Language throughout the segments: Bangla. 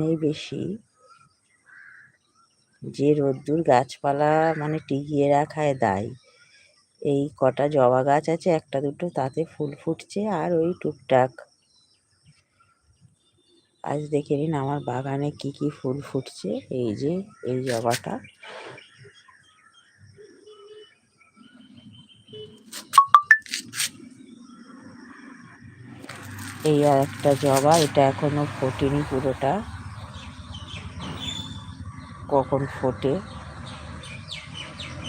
এই বেশি। যে রোদ্দুর গাছপালা মানে টিকিয়ে রাখায় দায়। এই কটা জবা গাছ আছে, একটা দুটো তাতে ফুল ফুটছে আর ওই টুকটাক। আজ দেখে নিন আমার বাগানে কি কি ফুল ফুটছে, এই যে, এই জবাটা। এই আর একটা জবা, এটা এখনও ফোটেনি পুরোটা। কখন ফোটে?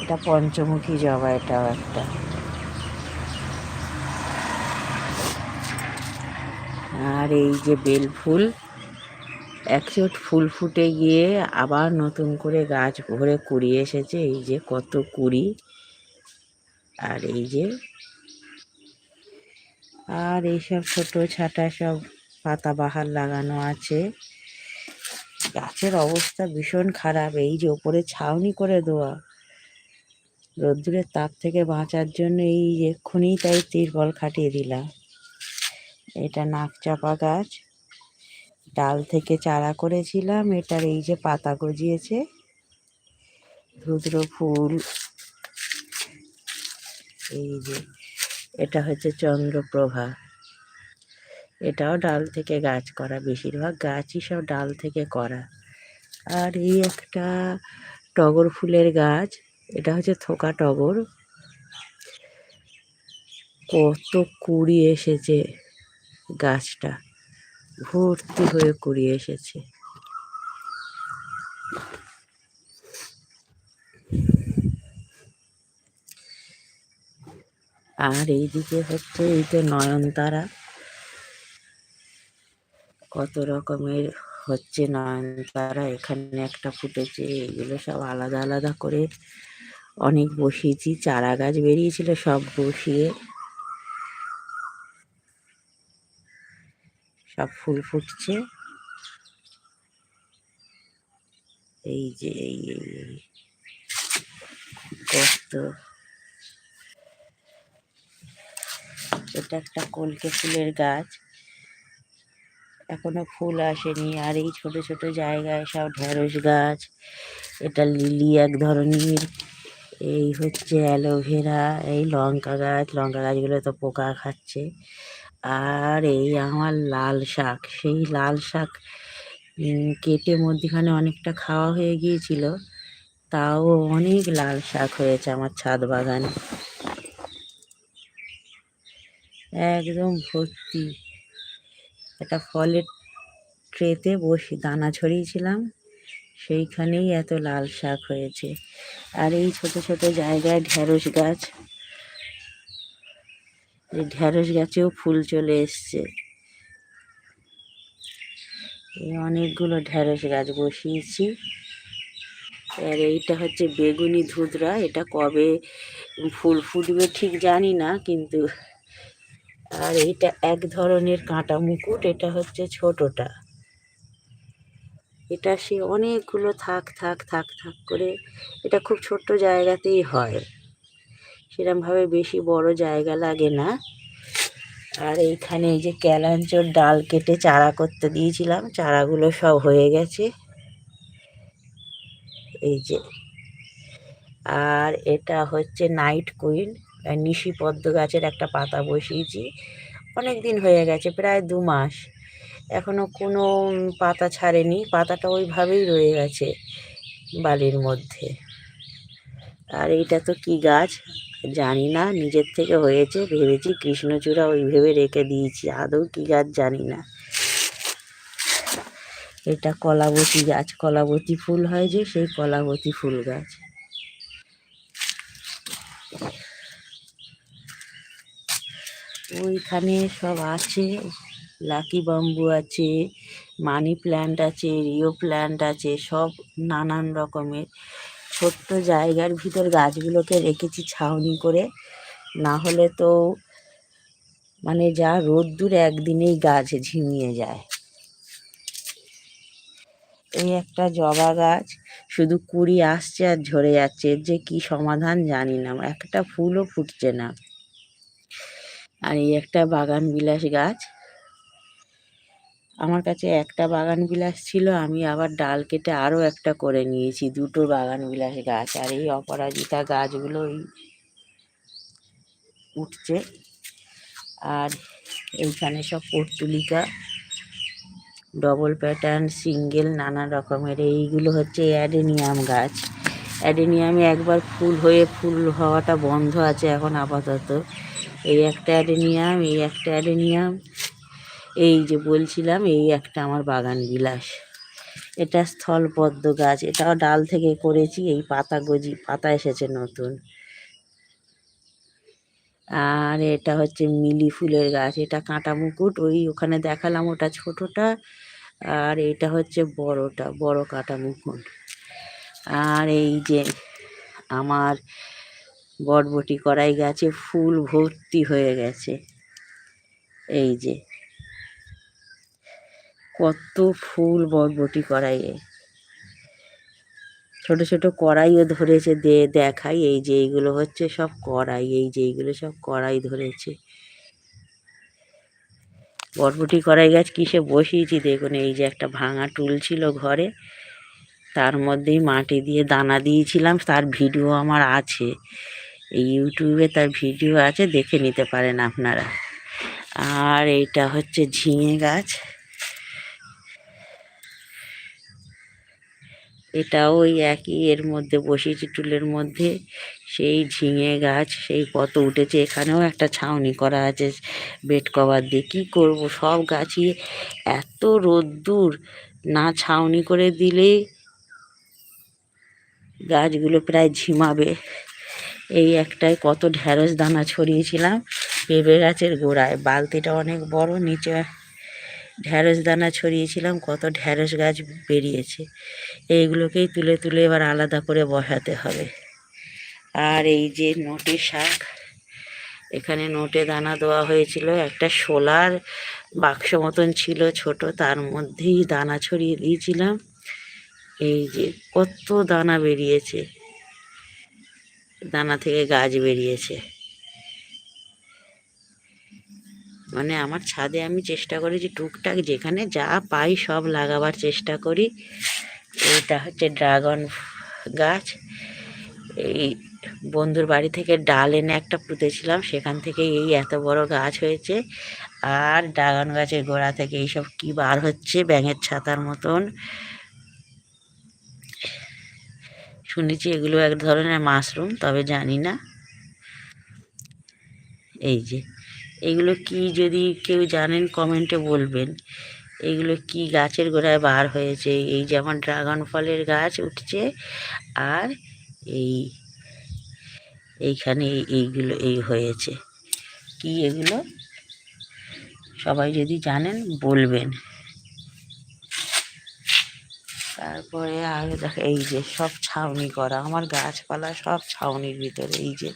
এটা পঞ্চমুখী জবা, এটাও একটা। আর এই যে বেল ফুল একচোট ফুল ফুটে গিয়ে আবার নতুন করে গাছ ভরে কুড়ি এসেছে। এই যে কত কুড়ি। আর এই যে, আর এইসব ছোট ছাটা সব পাতা বাহার লাগানো আছে। গাছের অবস্থা ভীষণ খারাপ। এই যে ওপরে ছাউনি করে দেওয়া। রোদ্দুরের তাপ থেকে বাঁচার জন্য এই এক্ষুনি তাই তিরপল খাটিয়ে দিলাম। এটা নাক চাপা গাছ। ডাল থেকে চারা করেছিলাম। এটার এই যে পাতা গজিয়েছে। রুদ্র ফুল। এই যে এটা হচ্ছে চন্দ্রপ্রভা। এটাও ডাল থেকে গাছ করা, বেশিরভাগ গাছই সব ডাল থেকে করা। আর এই একটা টগর ফুলের গাছ, এটা হচ্ছে থোকা টগর। কত কুড়ি এসেছে গাছটা, ভর্তি হয়ে কুড়ি এসেছে। আর এইদিকে হচ্ছে এই তো নয়নতারা কত রকমের হচ্ছে নয়নতারা, এখানে একটা ফুটেছে, এগুলো সব আলাদা আলাদা করে অনেক বসিয়েছি, চারা গাছ বেরিয়েছিল, সব বসিয়ে সব ফুল ফুটছে। এই যে, এই কত। এটা একটা কলকে ফুলের গাছ। এখনও ফুল আসেনি। আর এই ছোট ছোট জায়গায় সব ঢেঁড়স গাছ, এটা লিলি এক ধরনের, এই হচ্ছে অ্যালোভেরা, এই লঙ্কা গাছ, লঙ্কা গাছগুলো তো পোকা খাচ্ছে। আর এই আমার লাল শাক, সেই লাল শাক কেটে মধ্যিখানে অনেকটা খাওয়া হয়ে গিয়েছিল, তাও অনেক লাল শাক হয়েছে আমার ছাদ বাগানে। একদম ভর্তি। একটা ফলের ট্রেতে বসে দানা ছড়িয়েছিলাম। সেইখানেই এত লাল শাক হয়েছে। আর এই ছোট ছোট জায়গায় ঢ্যাঁড়স গাছ। এই ঢ্যাঁড়স গাছেও ফুল চলে এসছে। এই অনেকগুলো ঢ্যাঁড়স গাছ বসিয়েছি। আর এইটা হচ্ছে বেগুনি ধুতরা। এটা কবে ফুল ফুটবে ঠিক জানি না, কিন্তু আর এইটা এক ধরনের কাঁটা মুকুট, এটা হচ্ছে ছোটটা। এটা সে অনেকগুলো থাক থাক থাক থাক করে, এটা খুব ছোট্ট জায়গাতেই হয়। সেরমভাবে বেশি বড় জায়গা লাগে না। আর এইখানে এই যে ক্যালাঞ্চোর ডাল কেটে চারা করতে দিয়েছিলাম, চারাগুলো সব হয়ে গেছে। এই যে। আর এটা হচ্ছে নাইট কুইন। নিশি পদ্ম গাছের একটা পাতা বসিয়েছি। অনেক দিন হয়ে গেছে, প্রায় দু মাস। এখনও কোনো পাতা ছাড়েনি, পাতাটা ওইভাবেই রয়ে গেছে বালির মধ্যে। আর এইটা তো কি গাছ? জানি না, নিজের থেকে হয়েছে, ভেবেছি কৃষ্ণচূড়া ওই ভেবে রেখে দিয়েছি, আদৌ কী গাছ জানি না। এটা কলাবতী গাছ, কলাবতী ফুল হয় যে, সেই কলাবতী ফুল গাছ। ওইখানে সব আছে। লাকি বাম্বু আছে মানি প্ল্যান্ট আছে রিও প্ল্যান্ট আছে, সব নানান রকমের। ছোট্ট জায়গার ভিতর গাছগুলোকে রেখেছি ছাউনি করে। না হলে তো মানে যা রোদ্দুর একদিনেই গাছ ঝিমিয়ে যায়। এই একটা জবা গাছ, শুধু কুড়ি আসছে আর ঝরে যাচ্ছে, যে কি সমাধান জানি না একটা ফুলও ফুটছে না। আর এই একটা বাগান বিলাস গাছ। আমার কাছে একটা বাগান বিলাস ছিল, আমি আবার ডাল কেটে আরও একটা করে নিয়েছি, দুটো বাগান বিলাস গাছ। আর এই অপরাজিতা গাছগুলো ওই উঠছে। আর এইখানে সব পর্তুলিকা ডবল প্যাটার্ন সিঙ্গেল নানা রকমের। এইগুলো হচ্ছে অ্যাডেনিয়াম গাছ। অ্যাডেনিয়ামে একবার ফুল হয়ে, ফুল হওয়াটা বন্ধ আছে এখন আপাতত। এই একটা অ্যাডেনিয়াম, এই একটা অ্যাডেনিয়াম। এই যে বলছিলাম, এই একটা আমার বাগান বিলাস। এটা স্থলপদ্ম গাছ। এটাও ডাল থেকে করেছি, এই পাতা গজি, পাতা এসেছে নতুন। আর এটা হচ্ছে মিলি ফুলের গাছ। এটা কাঁটা মুকুট, ওই ওখানে দেখালাম ওটা ছোটটা। আর এটা হচ্ছে বড়টা, বড় কাঁটা মুকুট। আর এই যে আমার বটবটি করাই গাছে ফুল ভর্তি হয়ে গেছে। এই যে। কত ফুল বটবটি কড়াইয়ে। ছোট ছোট কড়াইও ধরেছে দে, দেখাই। এই যে এইগুলো হচ্ছে সব কড়াই, এই যে এইগুলো সব কড়াই ধরেছে। বটবটি কড়াই গাছ কিসে বসিয়েছি দেখুন, এই যে একটা ভাঙা টুল ছিল ঘরে। তার মধ্যেই মাটি দিয়ে দানা দিয়েছিলাম, তার ভিডিও আমার আছে। এই ইউটিউবে তার ভিডিও আছে, দেখে নিতে পারেন আপনারা। আর এটা হচ্ছে ঝিঙে গাছ। এটা ওই একই এর মধ্যে বসিয়েছি টুলের মধ্যে। সেই ঝিঙে গাছ, সেই কত উঠেছে, এখানেও একটা ছাউনি করা আছে বেড কভার দিয়ে। কী করব? সব গাছই এত রোদ্দুর, না ছাউনি করে দিলে গাছগুলো প্রায় ঝিমাবে। এই একটাই কত ঢ্যাঁড়স দানা ছড়িয়েছিলাম। পেঁপে গাছের গোড়ায়, বালতিটা অনেক বড়, নিচে ঢ্যাঁড়স দানা ছড়িয়েছিলাম, কত ঢ্যাঁড়স গাছ বেরিয়েছে। এইগুলোকেই তুলে তুলে এবার আলাদা করে বসাতে হবে। আর এই যে নোটে শাক, এখানে নোটে দানা দেওয়া হয়েছিল। একটা সোলার বাক্স মতন ছিল ছোট, তার মধ্যেই দানা ছড়িয়ে দিয়েছিলাম। এই যে কত দানা বেরিয়েছে। দানা থেকে গাছ বেরিয়েছে। মানে আমার ছাদে আমি চেষ্টা করি যে টুকটাক যেখানে যা পাই সব লাগাবার চেষ্টা করি। এইটা হচ্ছে ড্রাগন গাছ। এই বন্ধুর বাড়ি থেকে ডাল এনে একটা পুঁতেছিলাম, সেখান থেকে এই এত বড় গাছ হয়েছে। আর ড্রাগন গাছের গোড়া থেকে এইসব কি বার হচ্ছে ব্যাঙের ছাতার মতন। শুনেছি এগুলো এক ধরনের মাশরুম, তবে জানি না। এই যে, এগুলো কি যদি কেউ জানেন, কমেন্টে বলবেন। এগুলো কি গাছের গোড়ায় বার হয়েছে? এই যেমন ড্রাগন ফলের গাছ উঠছে, আর এই, এইখানে এইগুলো, এই হয়েছে। কি এগুলো? সবাই যদি জানেন, বলবেন। তারপরে আগে দেখ, এই যে সব ছাউনি করা, আমার গাছপালা সব ছাউনির ভিতরে, এই যে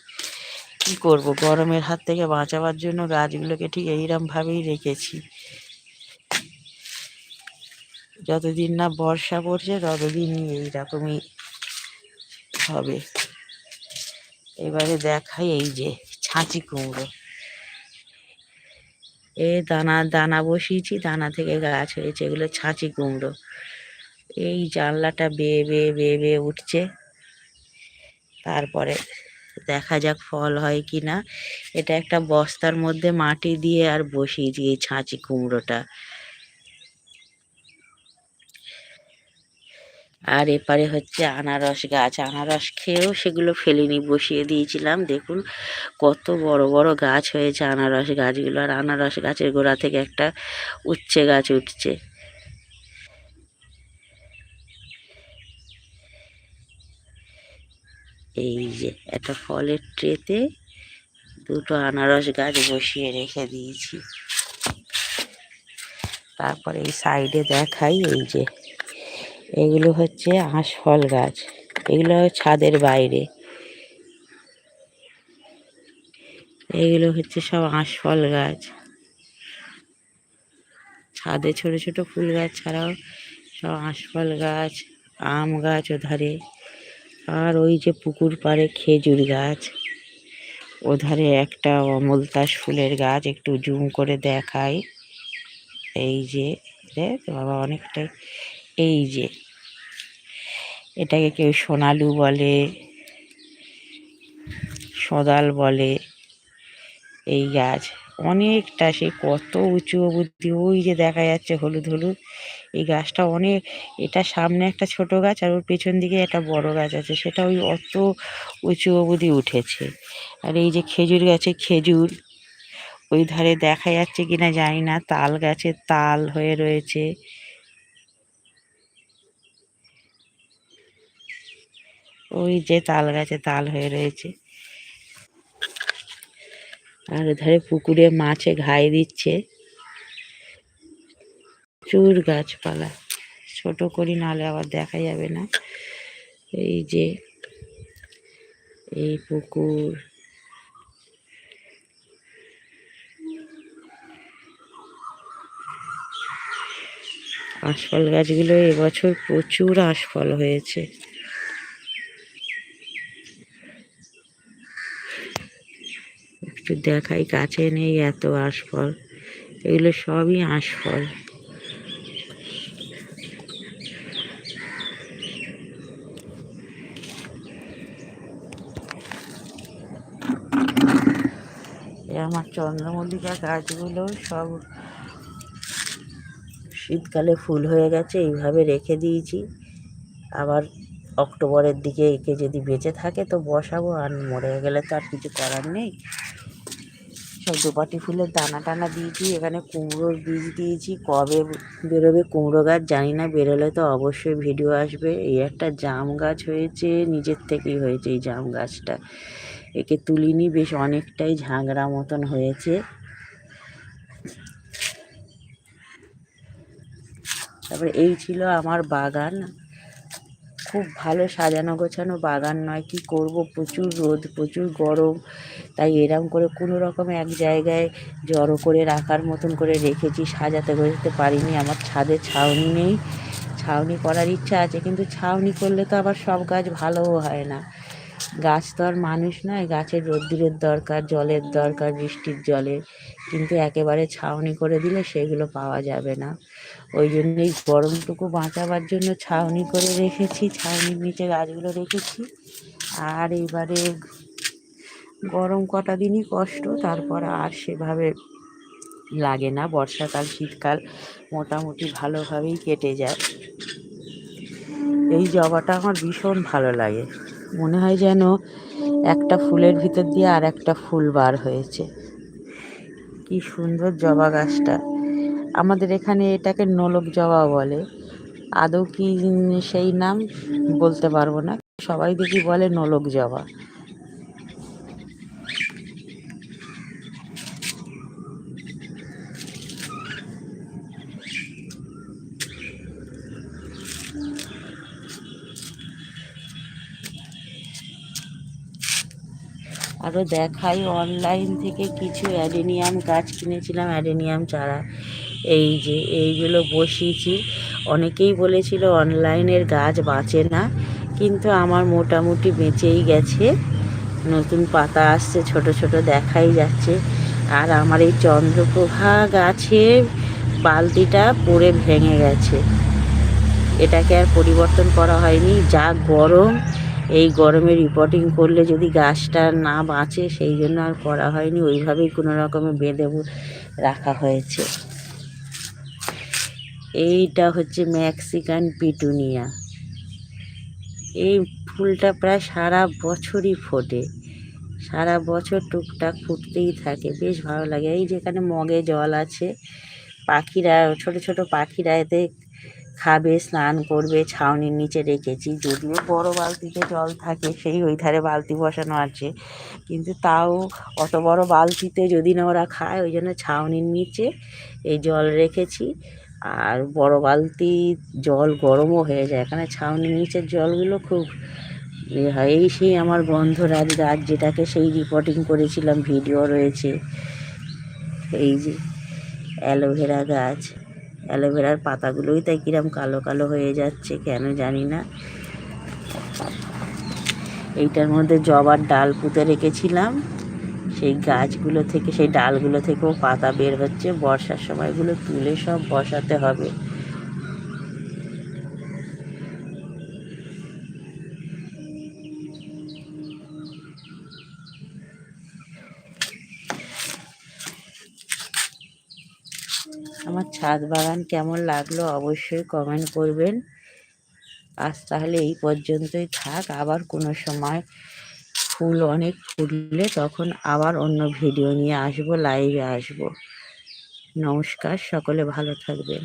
কি করব? গরমের হাত থেকে বাঁচাবার জন্য গাছগুলোকে ঠিক এইরমভাবেই রেখেছি। যতদিন না বর্ষা পড়ছে ততদিনই এইরকমই হবে। এবারে দেখাই এই যে ছাঁচি কুমড়ো। এ দানা দানা বসিয়েছি, দানা থেকে গাছ হয়েছে, এগুলো ছাঁচি কুমড়ো। এই জানলাটা বেয়ে বেয়ে বেয়ে বেয়ে উঠছে। তারপরে দেখা যাক ফল হয় কি না। এটা একটা বস্তার মধ্যে মাটি দিয়ে আর বসিয়ে দিয়ে ছাঁচি কুমড়োটা। আর এপারে হচ্ছে আনারস গাছ। আনারস খেয়েও সেগুলো ফেলিনি, বসিয়ে দিয়েছিলাম। দেখুন কত বড় বড় গাছ হয়েছে আনারস গাছগুলো। আর আনারস গাছের গোড়া থেকে একটা উচ্ছে গাছ উঠছে। এই যে, একটা ফলের ট্রেতে দুটো আনারস গাছ বসিয়ে রেখে দিয়েছি। তারপরে এই সাইডে দেখাই, এই যে, এগুলো হচ্ছে আঁশফল গাছ। এগুলো ছাদের বাইরে। এগুলো হচ্ছে সব আঁশফল গাছ। ছাদে ছোট ছোট ফুল গাছ ছাড়াও সব আঁশফল গাছ, আম গাছ ওধারে। আর ওই যে পুকুর পাড়ে খেজুর গাছ। ওধারে একটা অমলতাস ফুলের গাছ একটু জুম করে দেখাই। এই যে বাবা অনেকটাই এই যে। এটাকে কেউ সোনালু বলে, সদাল বলে, এই গাছ। অনেকটা সে কত উঁচু অবধি, ওই যে দেখা যাচ্ছে হলুদ হলুদ। এই গাছটা অনেক, এটা সামনে একটা ছোট গাছ আর ওর পেছন দিকে একটা বড় গাছ আছে। সেটা ওই অত উঁচু অবধি উঠেছে। আর এই যে খেজুর গাছে খেজুর, ওই ধারে দেখা যাচ্ছে কিনা জানি না, তাল গাছে তাল হয়ে রয়েছে। ওই যে তাল গাছে তাল হয়ে রয়েছে। আর ধারে পুকুরে মাছে ঘাই দিচ্ছে। প্রচুর গাছপালা। ছোট করি নাহলে আবার দেখা যাবে না। এই যে, এই পুকুর। আশফল গাছগুলো এবছর প্রচুর আশফল হয়েছে। একটু দেখাই, কাছে নেই এত আশফল এগুলো সবই আশফল এ আমার চন্দ্রমল্লিকা গাছগুলো সব শীতকালে ফুল হয়ে গেছে, এইভাবে রেখে দিয়েছি। আবার অক্টোবরের দিকে একে যদি বেঁচে থাকে তো বসাবো, আর মরে গেলে তো আর কিছু করার নেই। সব দোপাটি ফুলের দানা টানা দিয়েছি, এখানে কুমড়োর বীজ দিয়েছি। কবে বেরোবে কুমড়ো গাছ জানি না, বেরোলে তো অবশ্যই ভিডিও আসবে। এই একটা জাম গাছ হয়েছে, নিজের থেকেই হয়েছে এই জাম গাছটা। একে তুলিনি, বেশ অনেকটাই ঝাঁকড়া মতন হয়েছে। তারপরে এই ছিল আমার বাগান। খুব ভালো সাজানো গোছানো বাগান নয়, কি করব? প্রচুর রোদ, প্রচুর গরম। তাই এরম করে কোনো রকম এক জায়গায় জড়ো করে রাখার মতন করে রেখেছি, সাজাতে গোছাতে পারিনি। আমার ছাদে ছাউনি নেই, ছাউনি করার ইচ্ছা আছে, কিন্তু ছাউনি করলে তো আবার সব গাছ ভালোও হয় না। গাছ তো আর মানুষ নয়, গাছের রোদ্দুরের দরকার, জলের দরকার, বৃষ্টির জলের। কিন্তু একেবারে ছাউনি করে দিলে সেগুলো পাওয়া যাবে না। ওই জন্যই গরমটুকু বাঁচাবার জন্য ছাউনি করে রেখেছি ছাউনির নিচে গাছগুলো রেখেছি। আর এবারে গরম কটা দিনই কষ্ট, তারপর আর সেভাবে লাগে না। বর্ষাকাল, শীতকাল মোটামুটি ভালোভাবেই কেটে যায়। এই জবাটা আমার ভীষণ ভালো লাগে। মনে হয় যেন একটা ফুলের ভিতর দিয়ে আর একটা ফুল বার হয়েছে। কি সুন্দর জবা গাছটা। আমাদের এখানে এটাকে নোলক জবা বলে। আদৌ কি সেই নাম বলতে পারব না। সবাই দেখি বলে নোলক জবা। আরও দেখাই। অনলাইন থেকে কিছু অ্যাডেনিয়াম গাছ কিনেছিলাম, অ্যাডেনিয়াম চারা। এই যে, এইগুলো বসিয়েছি। অনেকেই বলেছিল অনলাইনের গাছ বাঁচে না, কিন্তু আমার মোটামুটি বেঁচেই গেছে। নতুন পাতা আসছে, ছোট ছোট দেখাই যাচ্ছে। আর আমার এই চন্দ্রপ্রভা গাছে বালতিটা পড়ে ভেঙে গেছে। এটাকে আর পরিবর্তন করা হয়নি। যা গরম এই গরমে রিপোর্টিং করলে যদি গাছটা না বাঁচে, সেই জন্য আর করা হয়নি। ওইভাবেই কোনো রকমে বেঁধে রাখা হয়েছে। এইটা হচ্ছে ম্যাক্সিকান পিটুনিয়া এই ফুলটা প্রায় সারা বছরই ফোটে। সারা বছর টুকটাক ফুটতেই থাকে। বেশ ভালো লাগে। এই যেখানে মগে জল আছে, পাখিরা ছোট ছোট পাখিরা এতে খাবে, স্নান করবে, ছাউনির নিচে রেখেছি। যদিও বড় বালতিতে জল থাকে, সেই ওই ধারে বালতি বসানো আছে। কিন্তু তাও অত বড় বালতিতে যদি না ওরা খায়, ওই জন্য ছাউনির নিচে এই জল রেখেছি। আর বড় বালতি জল গরমও হয়ে যায়। এখানে ছাউনির নিচের জলগুলো খুব এই সেই আমার গন্ধরাজ গাছ যেটাকে সেই রিপোর্টিং করেছিলাম ভিডিও রয়েছে। এই যে অ্যালোভেরা গাছ। অ্যালোভেরার পাতাগুলোই তাই কিরম কালো কালো হয়ে যাচ্ছে, কেন জানি না। এইটার মধ্যে জবার ডাল পুঁতে রেখেছিলাম। সেই গাছগুলো থেকে, সেই ডালগুলো থেকেও পাতা বের হচ্ছে। বর্ষার সময়গুলো তুলে সব বসাতে হবে আমার ছাদ বাগান কেমন লাগল অবশ্যই কমেন্ট করবেন। আজ তাহলে এই পর্যন্তই থাক। আবার কোনো সময় ফুল অনেক ফুললে তখন আবার অন্য ভিডিও নিয়ে আসব লাইভে আসব। নমস্কার, সকলে ভালো থাকবেন।